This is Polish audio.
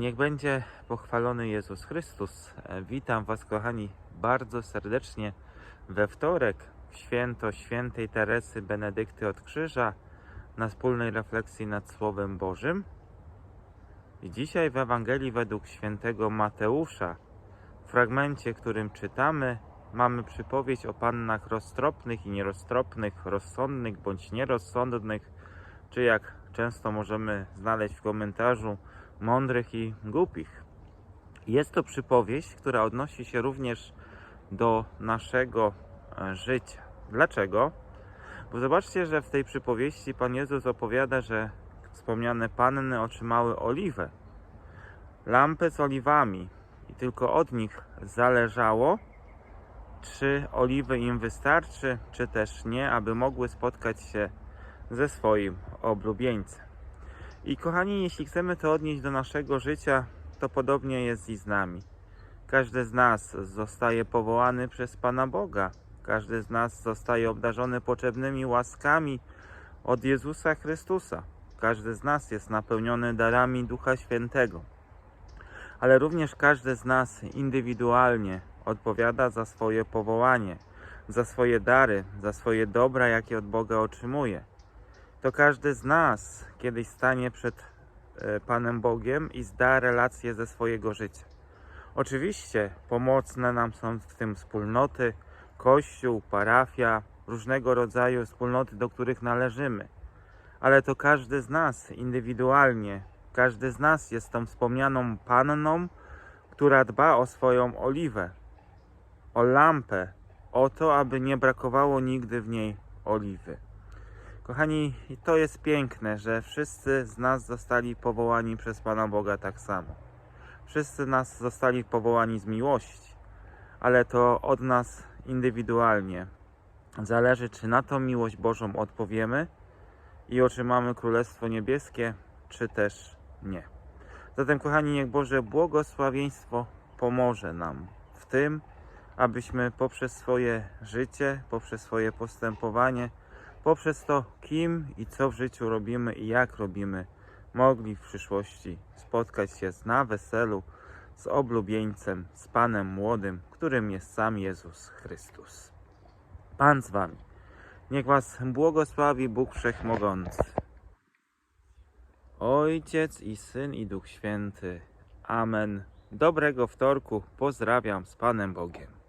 Niech będzie pochwalony Jezus Chrystus. E, Witam Was, kochani, bardzo serdecznie we wtorek, w święto świętej Teresy Benedykty od Krzyża, na wspólnej refleksji nad Słowem Bożym. I dzisiaj w Ewangelii według świętego Mateusza, w fragmencie, którym czytamy, mamy przypowieść o pannach roztropnych i nieroztropnych, rozsądnych bądź nierozsądnych, czy jak często możemy znaleźć w komentarzu, mądrych i głupich. Jest to przypowieść, która odnosi się również do naszego e, życia. Dlaczego? Bo zobaczcie, że w tej przypowieści Pan Jezus opowiada, że wspomniane panny otrzymały oliwę, lampę z oliwami i tylko od nich zależało, czy oliwy im wystarczy, czy też nie, aby mogły spotkać się ze swoim oblubieńcem. I kochani, jeśli chcemy to odnieść do naszego życia, to podobnie jest i z nami. Każdy z nas zostaje powołany przez Pana Boga. Każdy z nas zostaje obdarzony potrzebnymi łaskami od Jezusa Chrystusa. Każdy z nas jest napełniony darami Ducha Świętego. Ale również każdy z nas indywidualnie odpowiada za swoje powołanie, za swoje dary, za swoje dobra, jakie od Boga otrzymuje to każdy z nas kiedyś stanie przed e, Panem Bogiem i zda relacje ze swojego życia. Oczywiście pomocne nam są w tym wspólnoty, kościół, parafia, różnego rodzaju wspólnoty, do których należymy. Ale to każdy z nas indywidualnie, każdy z nas jest tą wspomnianą panną, która dba o swoją oliwę, o lampę, o to, aby nie brakowało nigdy w niej oliwy. Kochani, to jest piękne, że wszyscy z nas zostali powołani przez Pana Boga tak samo. Wszyscy nas zostali powołani z miłości, ale to od nas indywidualnie zależy, czy na tą miłość Bożą odpowiemy i otrzymamy Królestwo Niebieskie, czy też nie. Zatem, kochani, niech Boże błogosławieństwo pomoże nam w tym, abyśmy poprzez swoje życie, poprzez swoje postępowanie, poprzez to, kim i co w życiu robimy i jak robimy, mogli w przyszłości spotkać się na weselu z oblubieńcem, z Panem młodym, którym jest sam Jezus Chrystus. Pan z Wami. Niech Was błogosławi Bóg Wszechmogący. Ojciec i Syn i Duch Święty. Amen. Dobrego wtorku. Pozdrawiam z Panem Bogiem.